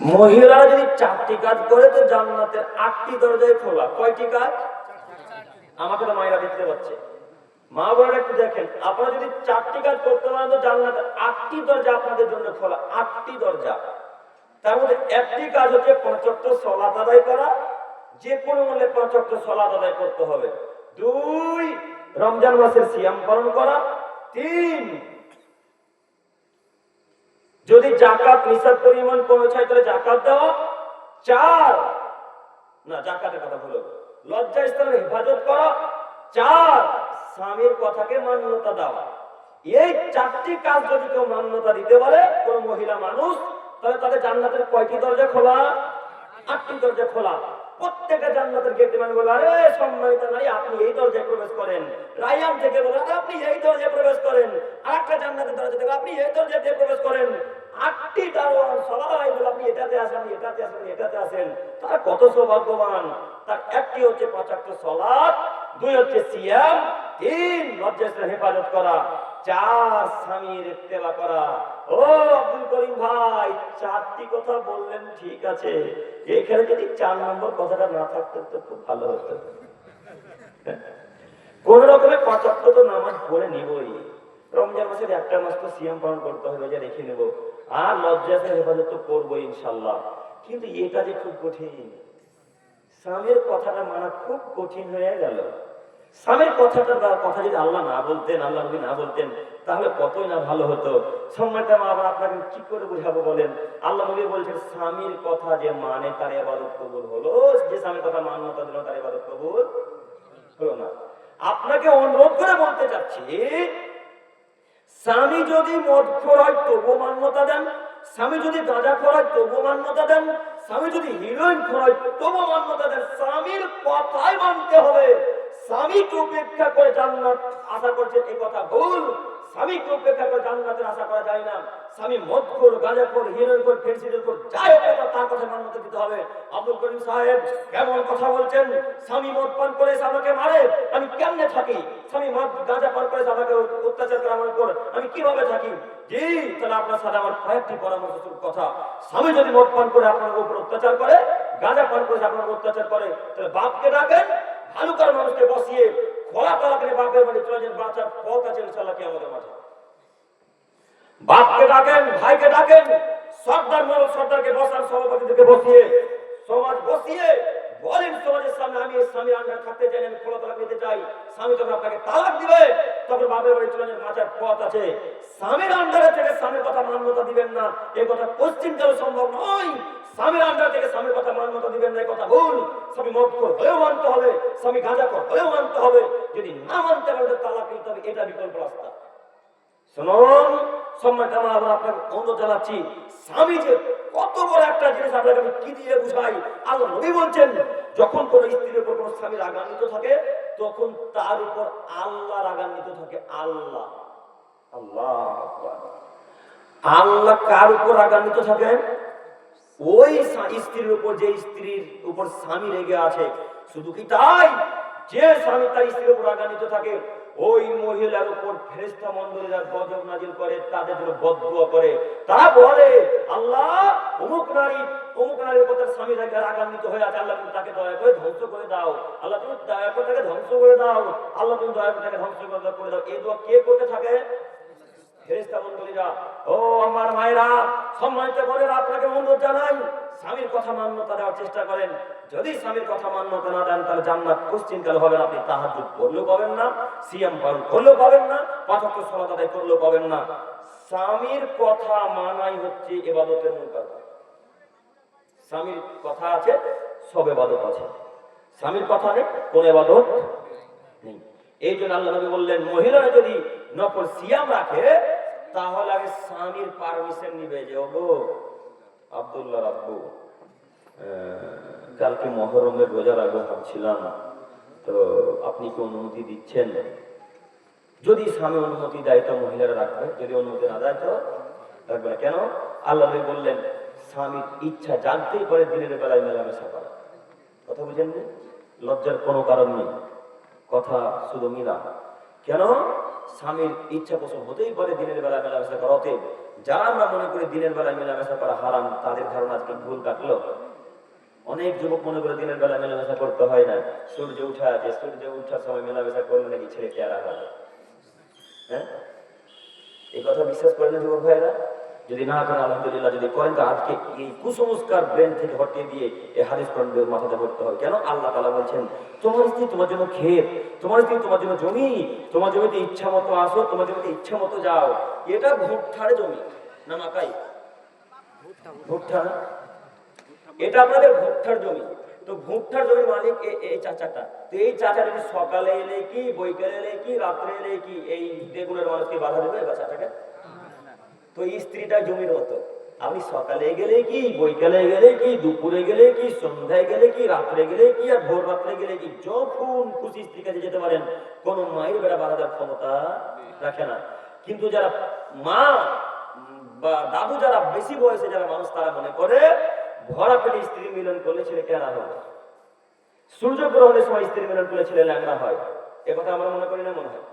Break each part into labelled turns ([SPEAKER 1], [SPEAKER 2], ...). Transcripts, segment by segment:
[SPEAKER 1] মহিলারা যদি চারটি কাজ করে, তো জান্নাতের আটটি দরজায় খোলা। কয়টি কাজ? আমাকে তো মায়েরা দেখতে পাচ্ছে। মা বোনেরা একটু দেখেন, আপনারা যদি চারটি কাজ করতে পারেন, তো জান্নাতের আটটি দরজা আপনাদের জন্য খোলা। আটটি দরজা। তার মধ্যে একটি কাজ হচ্ছে পঁচাত্তর সলাত আদায় করা। যে কোনো মূল্যে পঁচাত্তর সলাত আদায় করতে হবে। দুই, রমজান মাসের সিয়াম পালন করা। তিন যদি জাকাত নিসাব পরিমাণ পৌঁছায়, তাহলে জাকাত দেওয়া চার। না, জাকাতের কথা ভুলো লজ্জা স্থানের হেফাজত করা চার। স্বামীর কথাকে মান্যতা দেওয়া। এই চারটি কাজ যদি কেউ মান্যতা দিতে পারে কোন মহিলা মানুষ, তাহলে তাদের জান্নাতের কয়টি দরজা খোলা? আটটি দরজা খোলা। প্রত্যেকটা জান্নাতের গেটে মানে বলে, আরে, সম্মানিত নারী, আপনি এই দরজায় প্রবেশ করেন। রায়াম থেকে বলে, আপনি এই দরজায় প্রবেশ করেন। আরেকটা জান্নাতের দরজা থেকে, আপনি এই দরজা দিয়ে প্রবেশ করেন। আটটি দারোয়ান সবাই বলে, আপনি এটাতে আসেন এটাতে আসেন এটাতে আসেন। তারা কত সৌভাগ্যবান। তার একটি হচ্ছে পঁচাত্তর সলাপ দুই হচ্ছে সিয়াম, তিন লজ্জাস্ত্র হেফাজত করা, চার স্বামীর ইত্তেবা করা। ও আব্দুল করিম ভাই, চারটি কথা বললেন, ঠিক আছে। এখানে যদি চার নম্বর কথাটা না থাকতো, তো খুব ভালো হতো। কোন রকমের পঁচাত্তর তো নামাজ পড়ে নিবই। রমজান মাসের একটা মাস তো সিয়াম পালন করতে হবে যে রেখে নেব। আর লজ্জাসের হেফাজত তো করব ইনশাল্লাহ কিন্তু এটা যে খুব কঠিন। স্বামীর কথাটা মানা খুব কঠিন হয়ে গেল। স্বামীর কথাটা কথা যদি আল্লাহ না বলতেন, আল্লাহ না বলতেন, তাহলে কতই না ভালো হতো। সময়টা আবার আপনাকে কি করে বুঝাবো বলেন? আল্লাহ নবী বলছেন, স্বামীর কথা যে মানে তার এবাদত কবুল হলো, যে স্বামীর কথা মান্যতা দিল তার এবাদত কবুল হলো না। আপনাকে অনুরোধ করে বলতে চাচ্ছি স্বামী যদি মদ হয় তবু মান্যতা দেন, স্বামী যদি গাঁজা হয় তবু মান্যতা দেন, স্বামী যদি হিরোইন হয় তবু মান্যতা দেন, স্বামীর কথাই মানতে হবে। স্বামীকে উপেক্ষা করে জান্নাত আশা করছেন এই কথা ভুল। স্বামীকে উপেক্ষা করে জান্নাতের আশা করা যায় না। স্বামী মদ কর গাঁজা কর হিরোইন কর ফেন্সিডেল কর যাই হোক তার কথা মান্যতা দিতে হবে। আব্দুল করিম সাহেব কেমন কথা বলছেন? স্বামী মদ পান করে আমাকে মারে, আমি কেমনে থাকি? স্বামী মদ গাঁজা পান করে এসে আমাকে অত্যাচার করে আমার উপর আমি কীভাবে থাকি? জি, তাহলে আপনার সাথে আমার কয়েকটি পরামর্শ কথা, স্বামী যদি মদ পান করে আপনার উপর অত্যাচার করে, গাঁজা পান করে আপনার অত্যাচার করে, তাহলে বাপকে ডাকেন, ভালুকার মানুষকে বসিয়ে খোলা তালাক নিয়ে বাপের বাড়ি চলে যান বাচ্চার পথ আছে ইনশাল্লাহ কি আমাদের মাঠে। বাপকে ডাকেন, ভাইকে ডাকেন, সর্দার মরল সর্দারকে বসান, সভাপতিদেরকে বসিয়ে, সমাজ বসিয়ে বলেন সমাজের সামনে, আমি এই স্বামীর আন্ডার থাকতে চাই, আমি খোলা তালাক নিতে চাই। স্বামী যখন আপনাকে তালাক দিবে, তখন বাপের বাড়ি চলে যান বাঁচার পথ আছে। স্বামীর আন্ডারে থেকে স্বামীর কথা মান্যতা দিবেন না। এই কথা পশ্চিম কালে সম্ভব নয়। স্বামীর আন্ডার থেকে স্বামীর কথা মান্যতা দিবেন না, এই কথা ভুল। স্বামী মদ হয়েও মানতে হবে, স্বামী গাঁজা হয়েও মানতে হবে। যদি না মানতে পারে তালাক নিতে হবে, এটা বিকল্প রাস্তা। শুনুন সম্মান কামা আবার আপনাকে অনুরোধ জানাচ্ছি। স্বামী যে কত বড় একটা জিনিস আপনাকে আমি কি দিয়ে বুঝাই? আল্লাহ নবী বলছেন, যখন কোন স্ত্রীর উপর কোন স্বামী রাগান্বিত থাকে, তখন তার উপর আল্লাহ রাগান্বিত থাকে। আল্লাহ। আল্লাহ আল্লাহ কার উপর রাগান্বিত থাকেন ওই স্ত্রীর উপর, যে স্ত্রীর উপর স্বামী রেগে আছে। শুধু কি তাই? যে স্বামী তার স্ত্রীর উপর রাগান্বিত থাকে ওই মহিলার উপর ফেরেস্তা মন্ডলীরা গজব নাজিল করে, তাদের জন্য বদুয়া করে। তারা বলে, আল্লাহ, অমুক নারী, অমুক নারীর উপর তার স্বামী থাকে রাগান্বিত হয়ে আছে। আল্লাহ তুমি তাকে দয়া করে ধ্বংস করে দাও। আল্লাহ তুমি দয়া করে তাকে ধ্বংস করে দাও। আল্লাহ তুমি দয়া করে তাকে ধ্বংস করে দাও। এই দোয়া কে করতে থাকে? ও আমার মায়েরা আপনাকে অনুরোধ জানাই, স্বামীর কথা মান্যতা দেওয়ার চেষ্টা করেন। যদি স্বামীর কথা মান্যতা না দেন, তাহলে আপনি করলেও না করলেও না করলেও না। স্বামীর কথা মানাই হচ্ছে এবাদতের মূল কাজ স্বামীর কথা আছে, সব এবাদত আছে। স্বামীর কথা নেই, কোন এবাদত নেই। এই জন্য আল্লাহ নবী বললেন, মহিলারা যদি নফল সিয়াম রাখে তাহলে আগে স্বামীর পারমিশন নিবে যে, ওগো, আব্দুল্লাহ রাব্বু কালকে মহরমের রোজা রাখব ভাবছিলাম, তো আপনি কি অনুমতি দিচ্ছেন? যদি স্বামী অনুমতি দেয় তো মহিলারা রাখবে, যদি অনুমতি না দেয় তো রাখবে না। কেন? আল্লাহ বললেন, স্বামীর ইচ্ছা জানতেই পারে দিনের বেলায় মেলামেশা করা। কথা বুঝেন? লজ্জার কোনো কারণ নেই। কথা শুধু মিলা কেন? স্বামীর ইচ্ছা পোষণ হতেই পারে দিনের বেলা মেলামেশা অতএব যারা আমরা মনে করি দিনের বেলা মেলামেশা করা হারাম, তাদের ধারণা আজকে ভুল কাটলো। অনেক যুবক মনে করে দিনের বেলা মেলামেশা করতে হয় না। সূর্য উঠা আছে সূর্য উঠার সময় মেলামেশা করলে নাকি ছেলে পেয়ারা হবে হ্যাঁ? এই কথা বিশ্বাস করেন যুবক ভাইরা যদি না করেন, আলহামদুলিল্লাহ, যদি করেন, তো আজকে এই কুসংস্কার ব্রেন থেকে হটিয়ে দিয়ে এই হাদিস কর্মদের মাথাতে ভরতে হবে। কেন? আল্লাহ তালা বলছেন, তোমার স্ত্রী তোমার জন্য ক্ষেত তোমার স্ত্রী তোমার জন্য জমি, তোমার জমিতে ইচ্ছা মতো আসো, তোমার জমিতে ইচ্ছা মতো যাও। এটা ভুট্টার জমি, না মাকাই? ভুট্টা? এটা আপনাদের ভুট্টার জমি। তো ভুট্টার জমির মালিক এই চাচাটা। তো এই চাচা যদি সকালে এলে কি, বৈকালে এলে কি, রাত্রে এলে কি, এই বেগুনের মানুষকে বাধা দেবে বা চাচাকে? তো স্ত্রীটা জমির মতো আমি সকালে গেলে কি, বৈকালে গেলে কি, দুপুরে গেলে কি, সন্ধ্যায় গেলে কি, রাত্রে গেলে কি, আর ভোর রাত্রে গেলে কি, যখন খুশি স্ত্রীর কাছে যেতে পারেন, কোন মায়ের বেড়া বাধা ক্ষমতা রাখে না। কিন্তু যারা মা বা দাদু যারা বেশি বয়সে যারা মানুষ, তারা মনে করে ভরা পেটে স্ত্রী মিলন করলে ছেলে কেনা হবে? সূর্যগ্রহণের সময় স্ত্রী মিলন করলে ছেলে ল্যাংড়া হয়। এ কথা আমরা মনে করি না মনে হয়?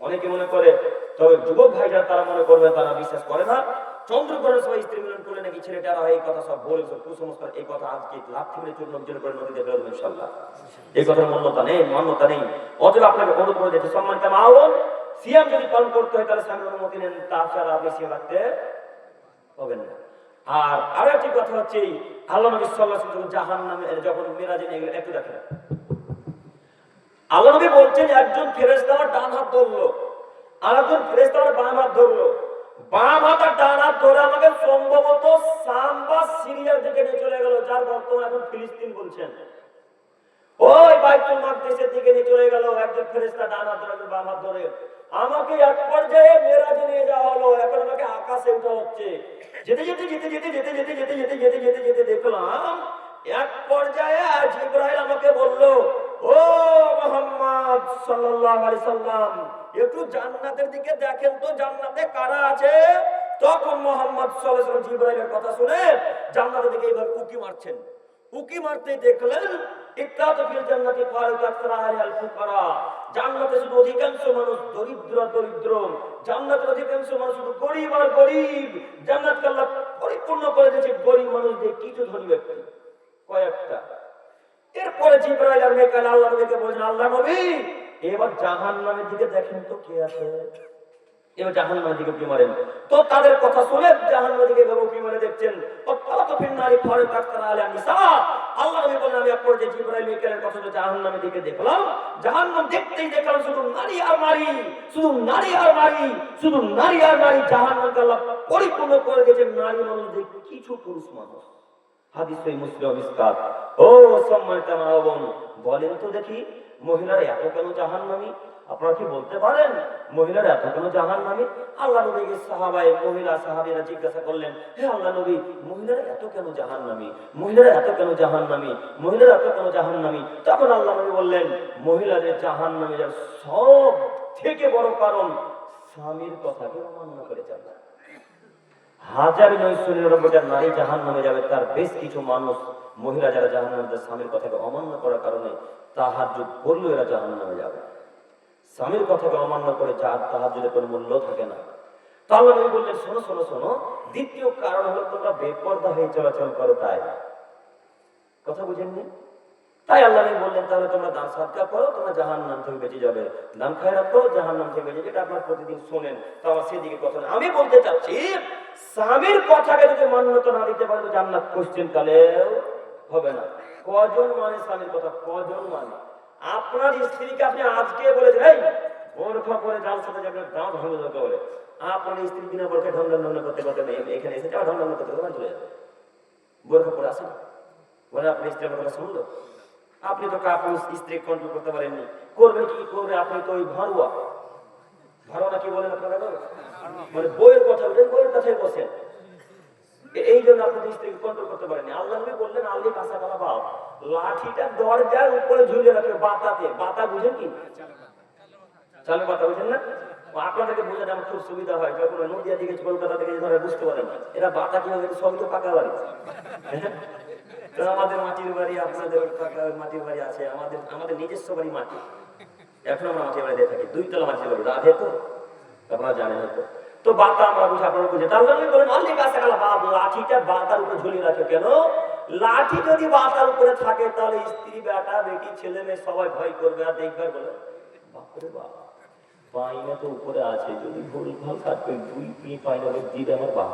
[SPEAKER 1] অনেকে মনে করে তবে যুবক ভাইরা তারা মনে করবে, তারা বিশ্বাস করে না। চন্দ্রগ্রহণের সময় স্ত্রী মিলন করলে নাকি ছেলেটারা এই কথা সব বলে সব কুসংস্কার, এই কথা আজকে লাভ থেকে চূর্ণ বিচরণ করে নদীতে ফেরত ইনশাল্লাহ এই কথার মান্যতা নেই মান্যতা নেই। অতএব আপনাকে অনুরোধ করে যাচ্ছে সম্মান কেমন? আহ্বান সিয়াম যদি পালন করতে হয়, তাহলে স্বামীর অনুমতি নেন তাছাড়া আপনি সিয়াম রাখতে হবেন না। আর আরও একটি কথা হচ্ছে, আল্লাহ নবী আলাইহি ওয়াসাল্লাম জাহান নামে যখন মেরাজে নিয়ে একটু দেখেন। আল্লাহ নবী বলছেন, একজন আমার ডান হাত ধরলো। আর একজন ফেরেশতা আমার বাম হাত ধরলো বাম হাত আর ডান হাত ধরে আমাকে সম্ভবত সাম বা সিরিয়ার দিকে নিয়ে চলে গেল যার বর্তমান এখন ফিলিস্তিন বলছেন ওই বাইতুল মাকদিসের দিকে নিয়ে চলে গেল একজন ফেরেশতা ডান হাত ধরে বাম হাত ধরে আমাকে এক পর্যায়ে মেরাজে নিয়ে যাওয়া হলো এখন আমাকে আকাশে উঠা হচ্ছে যেতে যেতে যেতে যেতে যেতে যেতে যেতে যেতে যেতে যেতে যেতে দেখলাম এক পর্যায়ে আজ ইব্রাহিম আমাকে বলল ও মোহাম্মদ সাল্লাল্লাহু আলাইহি সাল্লাম, একটু জান্নাতের দিকে দেখেন তো, জান্নাতে কারা আছে? তখন মোহাম্মদ সাল্লাল্লাহু আলাইহি জিব্রাইলের কথা শুনে জান্নাতের দিকে এইভাবে উকি মারছেন। উকি মারতে দেখলেন ইত্তাত ফিল জান্নাতি ফারিক আকসারা আল ফুকারা। জান্নাতে শুধু অধিকাংশ মানুষ দরিদ্র দরিদ্র। জান্নাতের অধিকাংশ মানুষ শুধু গরিব আর গরিব। জান্নাতকে আল্লাহ পরিপূর্ণ করে দিয়েছে গরিব মানুষদের কিছু ধনী ব্যক্তি। কয়েকটা। এরপরে জিব্রাইল বলছেন আল্লাহ নবী, এবার জাহান্নামের দিকে দেখেন তো কে আছে? দেখলাম শুধু নারী শুধু নারী শুধু নারী পরিপূর্ণ করে দিয়েছেন নারী মানুষদের কিছু পুরুষ মানুষ। হাদিস মুসলিম মিসকাত ও সম্মানিত আমার বলেন তো দেখি, মহিলারা এত কেন জাহান্নামী? আপনারা কি বলতে পারেন? মহিলারা এত কেন জাহান্নামী? আল্লাহ নবীকে সাহাবায়ে, মহিলা সাহাবীরা জিজ্ঞাসা করলেন, হে আল্লাহ নবী, মহিলারা এত কেন জাহান্নামী? মহিলারা এত কেন জাহান্নামী? মহিলারা এত কেন জাহান্নামী? তখন আল্লাহ নবী বললেন, মহিলাদের যার সব থেকে বড় কারণ স্বামীর কথাকে অমান্য করে যাবে হাজার নয়শো নিরানব্বইটা নারী জাহান নামে যাবে, তার বেশ কিছু মানুষ, মহিলা যারা জাহান নামে স্বামীর কথাকে অমান্য করার কারণে তাহার যুগ করলেও এরা জাহান নামে যাবে। স্বামীর কথাকে অমান্য করে যার তাহার যদি কোনো মূল্য থাকে না। তাহলে আমি বললেন, শোনো শোনো শোনো, দ্বিতীয় কারণ হলো তোমরা বেপর্দা হয়ে চলাচল করো তাই। কথা বুঝেননি? তাই আল্লাহ বললেন, তাহলে তোমরা দান সাদকা করো, তোমরা জাহান নাম থেকে বেঁচে যাবে। দান খায়রাত করো জাহান নাম থেকে বেঁচে যেটা আপনার প্রতিদিন শোনেন। তো আমার সেদিকে কথা না। আমি বলতে চাচ্ছি, স্বামীর কথাকে যদি মান্যতা না দিতে পারে, তো জান্নাত কোশ্চেন কালেও হবে না। কজন মানে স্বামীর কথা? কজন মানে? আপনার স্ত্রীকে আপনি আজকে বলেছেন, এই, বোরখা পরে জাল সাথে যাবে, দাঁত ভাঙে দরকার বলে আপনার স্ত্রী বিনা বোরখা ঢন্ডন ঢন্ডন করতে করতে এখানে এসে যাওয়া ঢন্ডন করতে করতে চলে যাবে। বোরখা পরে আসেন বলে, আপনার স্ত্রী আমার কথা শুনলো? আপনি তো কাপড় স্ত্রী কন্ট্রোল করতে পারেননি। করবে কি? করবে আপনি তো ওই ভাড়ুয়া ভাড়ুয়া কি বলেন আপনারা মানে বইয়ের কথা বলেন বইয়ের কথাই বসেন এই জন্য আপনি স্ত্রীকে কন্ট্রোল করতে পারেননি। আল্লাহ নবী বললেন আল্লাহ কাঁচা কালা বাপ। লাঠিটা দরজার উপরে ঝুলিয়ে রাখবে বাতাতে। বাতা বুঝেন কি? চালু কথা বুঝেন না? আপনাদেরকে বোঝাতে আমার খুব সুবিধা হয়। যখন নদিয়া দিকে কলকাতা থেকে ধরে বুঝতে পারেন এরা বাতা কি হবে সবই তো পাকা বাড়ি। তো আমাদের মাটির বাড়ি, আপনাদের মাটির বাড়ি আছে, আমাদের আমাদের নিজস্ব বাড়ি মাটি। এখন আমরা মাঠে বাড়িতে থাকি দুই তলা মাঠে বাড়ি, রাধে তো? আপনারা জানেন হয়তো। তো বাতা আমরা বুঝে আপনারা বুঝে তার জন্য বলেন, অনেক আছে বাপ, লাঠিটা বাতার উপরে ঝুলিয়ে রাখে। কেন? লাঠি যদি বাতার উপরে থাকে, তাহলে স্ত্রী, বেটা, বেটি, ছেলে, মেয়ে সবাই ভয় করবে, আর দেখবে, বলে, বাপরে বাপ, পাইনা তো উপরে আছে, যদি ভুল ভালো কাটবে দুই পিঁ পাইনা দিবে আমার বাপ।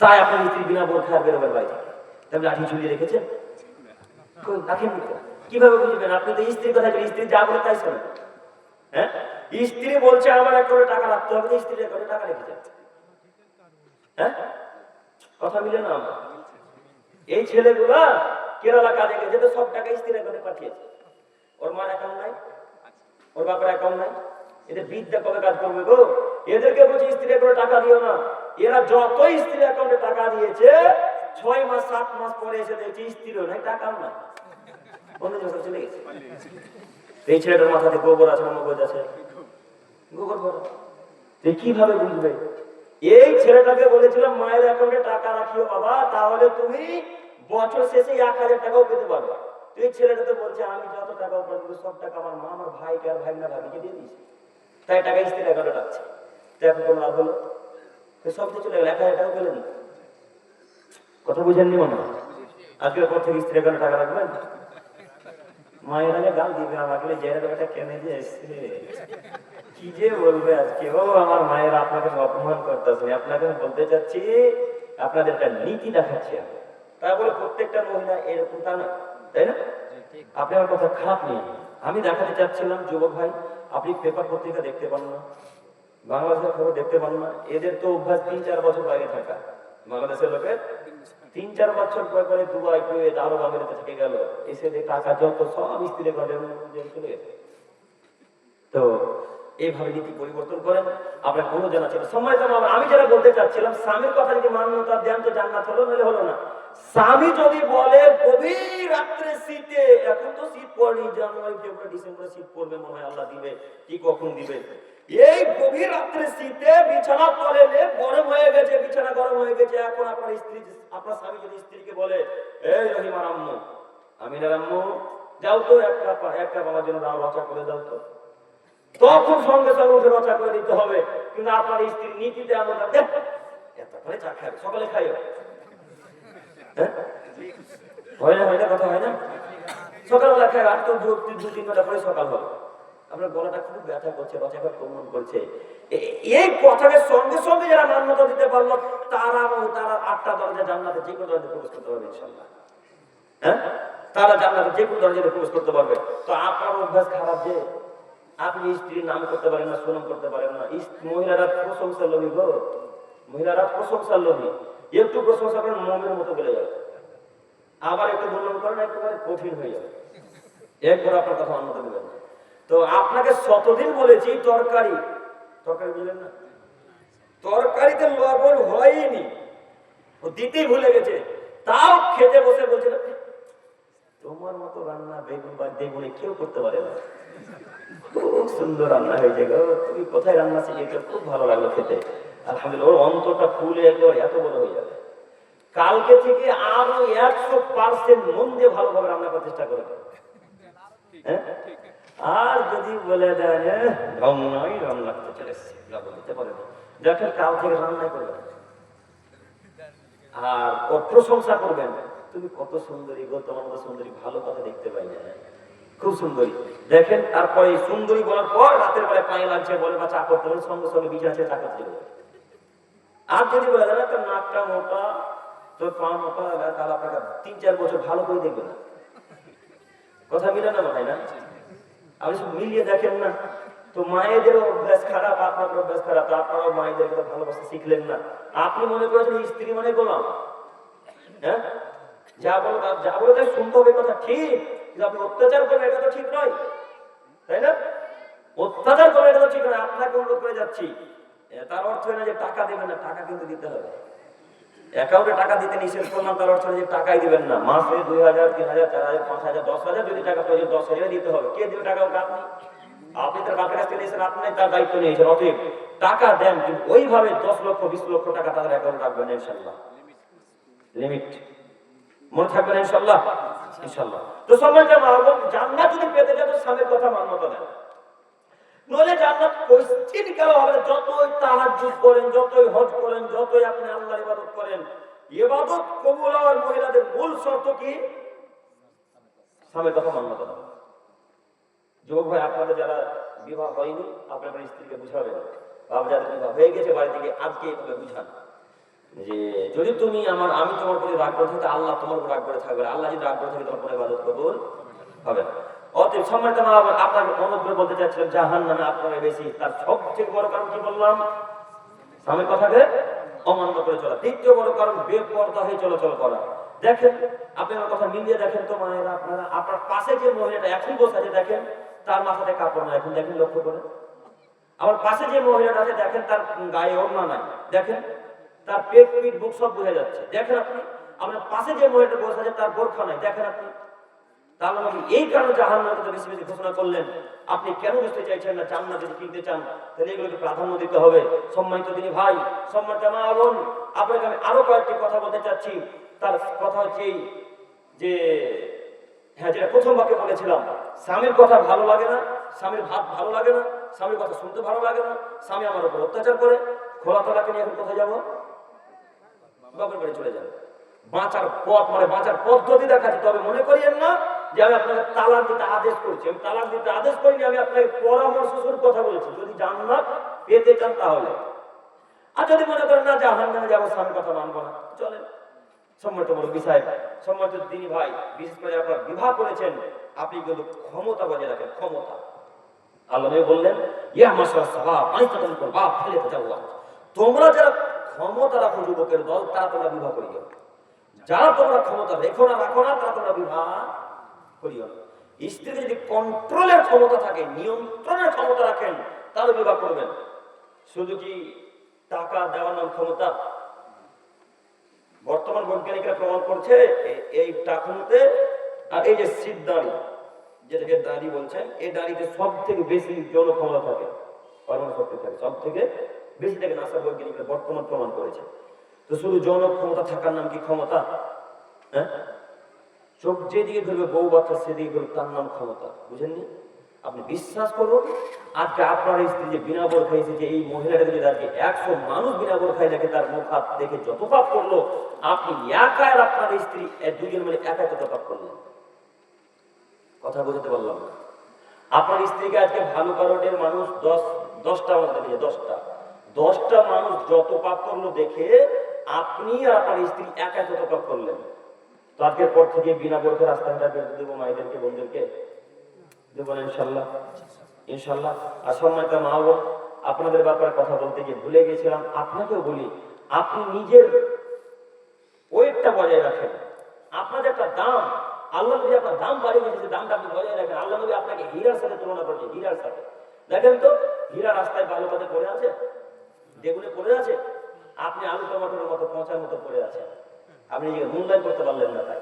[SPEAKER 1] তাই আপনার স্ত্রী বিনা বোরখা আর বেরোবেন বাড়ি তাহলে লাঠি ঝুলিয়ে রেখেছেন কীভাবে বুঝবেন? আপনি তো স্ত্রীর কথা স্ত্রী যা বলে তাই শোনেন হ্যাঁ? স্ত্রী বলছে, আমার করে টাকা রাখতে হবে স্ত্রীর করে টাকা রেখে যান হ্যাঁ? কথা মিলে না আমার। এই ছেলেগুলা কেরালা কাজে গেছে, তো সব টাকা স্ত্রীর করে পাঠিয়েছে। ওর মার অ্যাকাউন্ট নাই, ওর বাপের অ্যাকাউন্ট নাই। এদের বিদ্যা কবে কাজ করবে গো? এদেরকে বলছে স্ত্রী করে টাকা দিও না। এরা যত স্ত্রী অ্যাকাউন্টে টাকা দিয়েছে ছয় মাস, সাত মাস পরে এসে দেখছি স্ত্রীও নাই টাকাও নাই। বন্ধু যখন চলে গেছে। এই ছেলেটার মাথাতে গোবর আছে না মগজ আছে? গোবর ভরা তুই কীভাবে বুঝবে? এই ছেলেটাকে বলেছিলাম, মায়ের অ্যাকাউন্টে টাকা রাখিও বাবা, তাহলে তুমি বছর শেষে এক হাজার টাকাও পেতে পারবে। এই ছেলেটা তো বলছে, আমি যত টাকা উপার্জন করি, সব টাকা আমার মা, আমার ভাইকে আর ভাই না ভাবিকে দিয়ে দিয়েছি। তাই টাকা স্ত্রীর অ্যাকাউন্টে রাখছে। তো এখন কোনো লাভ হলো? সব তো চলে গেল এক হাজার টাকা পেলেন কথা বুঝেননি মনে হয়? আজকের পর থেকে স্ত্রীর অ্যাকাউন্টে টাকা রাখবেন মায়ের আগে গাল দিবে আমাকে, যে এসছে কি যে বলবে আজকে? ও আমার মায়ের আপনাকে অপমান করতেছে। আপনাকে বলতে চাচ্ছি, আপনাদের একটা নীতি দেখাচ্ছি আমি। তাই প্রত্যেকটা মহিলা এরকম তা না, তাই না? আপনি আমার কথা খারাপ আমি দেখাতে চাচ্ছিলাম, যুবক ভাই, আপনি পেপার পত্রিকা দেখতে পান না, বাংলাদেশের খবর দেখতে পান না। এদের তো অভ্যাস তিন চার বছর বাইরে থাকা। বাংলাদেশের লোকের তিন চার বছর পর পরে দুবাই কুয়েত আরব আমিরাতে থেকে গেল। এসে যে টাকা, যত সব স্ত্রী ঘরের চলে গেছে। তো এইভাবে নীতি পরিবর্তন করেন। আপনার কোনো জানা ছিল সময় তো আমি যেটা বলতে চাচ্ছিলাম, স্বামীর কথা যদি মান্যতা দেন তো জান্নাত হলো, নাহলে হলো না। স্বামী যদি বলে, গভীর রাত্রে শীতে এখন তো শীত পড়েনি, জানুয়ারি, ফেব্রুয়ারি, ডিসেম্বরে শীত পড়বে মনে হয়, আল্লাহ দিবে। কি কখন দিবে? এই গভীর রাত্রে শীতে বিছানা তলে গরম হয়ে গেছে বিছানা গরম হয়ে গেছে। এখন আপনার স্ত্রী আপনার স্বামী যদি স্ত্রীকে বলে এই রহিমার আম্মু আমিনার আম্মু যাও তো একটা একটা বাবার জন্য রাও রচা করে দাও তো। তখন সঙ্গে সঙ্গে উঠে রচা করে দিতে হবে। কিন্তু আপনার স্ত্রীর নীতিতে আমরা দেখ, এত করে চা খাবে সকালে খাইও। হ্যাঁ? হয় না হয় না কথা হয় না। সকালবেলা খাই আর তো দু তিন ঘণ্টা পরে সকাল হবে। আপনার গলাটা খুব ব্যথা করছে রচা কমন করছে। এই কথাকে সঙ্গে সঙ্গে যারা মান্যতা দিতে পারল, তারা তারা আটটা দরজা জান্নাতে যে কোনো দরজা প্রবেশ করতে পারবে ইনশাল্লাহ হ্যাঁ? তারা জান্নাতে যে কোনো দরজাতে প্রবেশ করতে পারবে। তো আপনার অভ্যাস খারাপ যে? আপনি স্ত্রীর নাম করতে পারেন না, সুনাম করতে পারেন না। মহিলারা প্রশংসা লোভী গো। মহিলারা প্রশংসা লোভী। একটু প্রশংসা করেন, মোমের মতো বেড়ে যাবে। আবার একটু বললাম করেন একেবারে কঠিন হয়ে যাবে। একবার আপনার কথা অন্য দেবেন না। তো আপনাকে শতদিন বলেছি তরকারি তরকারি বুঝলেন না, তরকারিতে লবণ হয়নি। ও দিতেই ভুলে গেছে। তাও খেতে বসে বলছিল, তোমার মতো রান্না বেগুন বা বেগুনে কেউ করতে পারে না। খুব সুন্দর রান্না হয়েছে গো, তুমি কোথায় রান্না শিখেছো? খুব ভালো লাগল খেতে। আলহামদুলিল্লাহ, ওর অন্তরটা ফুলে একবার এত বড় হয়ে যাবে। কালকে থেকে আরও একশো পার্সেন্ট মন দিয়ে ভালোভাবে রান্না করার চেষ্টা করবে। হ্যাঁ? আর যদি বলে দেন "এ, ঢং নয় পারে দেখেন কাল থেকে আর প্রশংসা করবেন। তুমি কত সুন্দরী সুন্দরী ভালো কথা দেখতে পাই না। খুব সুন্দরী। দেখেন তারপরে সুন্দরী বলার পর রাতের বেলায় লাগছে বলে বা চা করতে সঙ্গে সঙ্গে ছেড়ে চা করতে আর যদি বলে দেন তোর নাকটা মোটা তোর পা মোটা তাহলে আপনাকে তিন চার বছর ভালো করে দেখবে না। কথা মিলে না ভাই না? আপনি মিলিয়ে দেখেন না, তো মায়েদের অভ্যাস খারাপ আপনার অভ্যাস খারাপ আপনারাও মায়েদেরকে তো ভালোবাসা শিখলেন না। আপনি মনে করেছেন স্ত্রী মানে গোলাম? হ্যাঁ? যা বলো যা বলো তাই শুনতে হবে, কথা ঠিক। কিন্তু আপনি অত্যাচার করবেন, এটা তো ঠিক নয়। তাই না? অত্যাচার করবেন, এটা তো ঠিক নয়। আপনাকে অনুরোধ করে যাচ্ছি। তার অর্থ না যে টাকা দেবেন না, টাকা কিন্তু দিতে হবে। অ্যাকাউন্টে টাকা দিতে নিষেধ করলাম, তার অর্থ যে টাকাই দিবেন না। মাসে দুই হাজার, তিন হাজার, চার হাজার, পাঁচ হাজার, দশ হাজার যদি টাকা প্রয়োজন, দশ হাজার দিতে হবে। কে দেবে টাকা? ওটা আপনি। আপনি তার বাপের কাছ থেকে নিয়েছেন, আপনি তার দায়িত্ব নিয়েছেন। অতএব টাকা দেন, কিন্তু ওইভাবে দশ লক্ষ, বিশ লক্ষ টাকা তাদের অ্যাকাউন্টে রাখবেন ইনশাল্লাহ লিমিট। মনে থাকবেন ইনশাল্লাহ ইনশাল্লাহ তো সম্মানিত মা বোন জান্নাত যদি পেতে যায় তো স্বামীর কথা মান্যতা দেন। নইলে জান্নাত কেন হবে? যতই তাহাজ্জুদ করেন, যতই হজ করেন, যতই আপনি ইবাদত করেন, ইবাদত কবুল হওয়ার মহিলাদের মূল শর্ত কি? মান্যতা দেওয়া যুবক ভাই, আপনাদের যারা বিবাহ হয়নি, আপনার স্ত্রীকে বুঝাবেন বাবা যাদের বিবাহ হয়ে গেছে বাড়ি থেকে, আজকে এইভাবে বুঝান। যে যদি তুমি আমার, আমি তোমার প্রতি রাগ করে থাকি আল্লাহ তোমার উপর রাগ করে থাকবে আল্লাহ যদি রাগ করে থাকে, তোমার কোনো ইবাদত কবুল হবে না। অতএব সম্মানিত মা আপনার অনুরোধ করে বলতে চাচ্ছিলাম জাহান নামে আপনারা বেশি, তার সব থেকে বড় কারণ কি বললাম? স্বামীর কথাকে অমান্য করে চলা। দ্বিতীয় বড় কারণ, বেপর্দা হয়ে চলাচল করা। দেখেন, আপনি আমার কথা মিলিয়ে দেখেন তো মায়েরা, আপনারা, আপনার পাশে যে মহিলাটা এখন বসে আছে, দেখেন, তার মাথাতে কাপড় না এখন দেখেন লক্ষ্য করে। আমার পাশে যে মহিলাটা আছে, দেখেন, তার গায়ে ওড়না নাই। দেখেন, তার পেট পিট বুক সব বোঝা যাচ্ছে। দেখেন আপনি, আপনার পাশে যে মহিলাটা বসে আছে, তার বোরখা নাই। দেখেন আপনি তাহলে আপনি এই কারণে জাহান্নামের কথা বেশি বেশি ঘোষণা করলেন। আপনি কেন বুঝতে চাইছেন না? জান্নাত যদি কিনতে চান, তাহলে এগুলোকে প্রাধান্য দিতে হবে। সম্মানিত তিনি ভাই, সম্মানিত মা বোন, আপনাকে আমি আরও কয়েকটি কথা বলতে চাচ্ছি। তার কথা হচ্ছে এই যে হ্যাঁ যেটা প্রথম বাক্যে বলেছিলাম, স্বামীর কথা ভালো লাগে না, স্বামীর ভাত ভালো লাগে না, স্বামীর কথা শুনতে ভালো লাগে না, স্বামী আমার উপর অত্যাচার করে, খোলা তলাকে নিয়ে এখন কোথায় যাব? বাপের বাড়ি চলে যাবে। বাঁচার পথ মানে বাঁচার পদ্ধতি দেখাচ্ছি, তবে মনে করিয়েন না যে আমি আপনাকে তালাক দিতে আদেশ করছি। আমি তালাক দিতে আদেশ করিনি, আমি আপনাকে পরামর্শ কথা বলছি। যদি জান্নাত পেতে চান তাহলে। আর যদি মনে করেন, না জাহান নামে যাব কথা না। চলেন। ভাই, বিশেষ করে আপনারা বিবাহ করেছেন, আপনি কিন্তু ক্ষমতা বজায় রাখেন, ক্ষমতা। আল্লাহ বললেন কুরবা ফেলে তোমরা যারা ক্ষমতা রাখো যুবকের দল, তারা তোমরা বিবাহ করিও। যারা তোমরা ক্ষমতা রেখো না, রাখো না, তারা তোমরা বিবাহ করিও। না স্ত্রীর যদি কন্ট্রোলের ক্ষমতা থাকে, নিয়ন্ত্রণের ক্ষমতা রাখেন, তাহলে বিবাহ করবেন। শুধু কি টাকা দেওয়ার নাম ক্ষমতা? বর্তমান বৈজ্ঞানিকরা প্রমাণ করছে এই টাকুতে আর এই যে শীত দাঁড়ি, যেটাকে দাঁড়ি বলছেন, এই দাঁড়িতে সব থেকে বেশি যৌন ক্ষমতা থাকে। হরমোন শক্তি থাকে সব থেকে বেশি থাকে নাসা বৈজ্ঞানিকরা বর্তমান প্রমাণ করেছে। তো শুধু যৌন ক্ষমতা থাকার নাম কি ক্ষমতা? হ্যাঁ? চোখ যেদিকে ধরবে, বউ বাচ্চা সেদিকে ঘুরবে তার নাম ক্ষমতা। বুঝেননি? আপনি বিশ্বাস করুন, আজকে আপনার স্ত্রী যে বিনা বোর খাইছে, যে এই মহিলাটা যদি আজকে একশো মানুষ বিনা বোর খাই তার মুখ হাত দেখে যত পাপ করল, আপনি একা আর আপনার স্ত্রী দুজন মিলে একা কত পাপ করলেন। কথা বুঝতে পারলাম না। আপনার স্ত্রীকে আজকে ভালো কারণের মানুষ দশ, দশটা আমার দেখেছে দশটা। দশটা মানুষ যত পাপ করল দেখে আপনি আর আপনার স্ত্রী একা কত পাপ করলেন। তো আজকের পর থেকে বিনা বোরখে রাস্তাঘাটে বেরোতে দেবো মায়েদেরকে, বোনদেরকে। দেবো ইনশাল্লাহ ইনশাল্লাহ আর সম্মানিত মা বোন, আপনাদের ব্যাপারে কথা বলতে গিয়ে ভুলে গেছিলাম আপনাকেও বলি, আপনি নিজের ওয়েটটা বজায় রাখেন। আপনার যে একটা দাম, আল্লাহ যদি আপনার দাম বাড়িয়ে দিয়েছে দামটা আপনি বজায় রাখেন। আল্লাহ নবী আপনাকে হীরার সাথে তুলনা করছে, হীরার সাথে। দেখেন তো, হীরা রাস্তায় বালু পাতে পড়ে আছে? বেগুনে পড়ে আছে? আপনি আলু টমাটোর মতো পচার মতো পড়ে আছে আপনি নিজেকে মূল্যায়ন করতে পারলেন না তাই।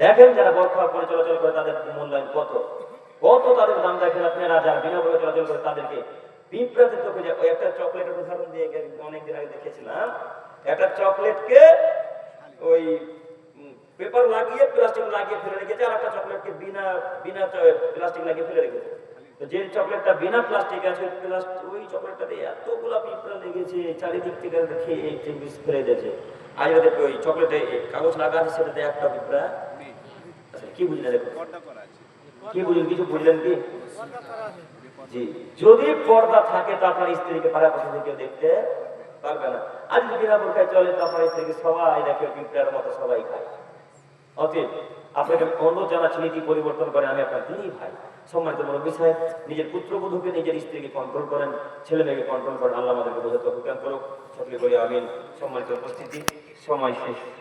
[SPEAKER 1] দেখেন যারা বরখাওয়ার পরে চলাচল করে তাদের মূল্যায়ন কত। কত তাদের দাম দেখেন আপনারা যারা বিনা বলে চলাচল করে তাদেরকে পিঁপড়াতে চোখে যায় ওই একটা চকলেটের উদাহরণ দিয়ে অনেকদিন আগে দেখেছিলাম। একটা চকলেটকে ওই পেপার লাগিয়ে, প্লাস্টিক লাগিয়ে ফেলে রেখেছে, আর একটা চকলেটকে বিনা বিনা প্লাস্টিক লাগিয়ে ফেলে রেখেছে। যে চকলেটটা বিনা প্লাস্টিক আছে ওই পিঁপড়া লেগেছে, চারিদিক থেকে ফেলে দিয়েছে। আর ওই চকলেটে কাগজ লাগা আছে, সেটাতে একটা পিঁপড়া। আচ্ছা কি বুঝলেন কি বুঝলেন, কিছু বুঝলেন কি? জি, যদি পর্দা থাকে, তো আপনার স্ত্রীকে পাড়া পাশে কেউ দেখতে পারবে না। আর যদি বিনা বোরখায় চলে, তো আপনার স্ত্রীকে সবাই দেখে, পিঁপড়ার মতো সবাই খায়। অতএব আপনাকে কোনো জানা ছেলে নীতি পরিবর্তন করে, আমি আপনার দিনই ভাই। সম্মানিত মনে বিষয় নিজের পুত্রবধূকে নিজের স্ত্রীকে কন্ট্রোল করেন, ছেলে মেয়েকে কন্ট্রোল করেন, আল্লাহ আমাদেরকে বোঝাতে অভিজ্ঞান করুক। সকলে বলি আমিন। সম্মানিত উপস্থিতি, সময় শেষ।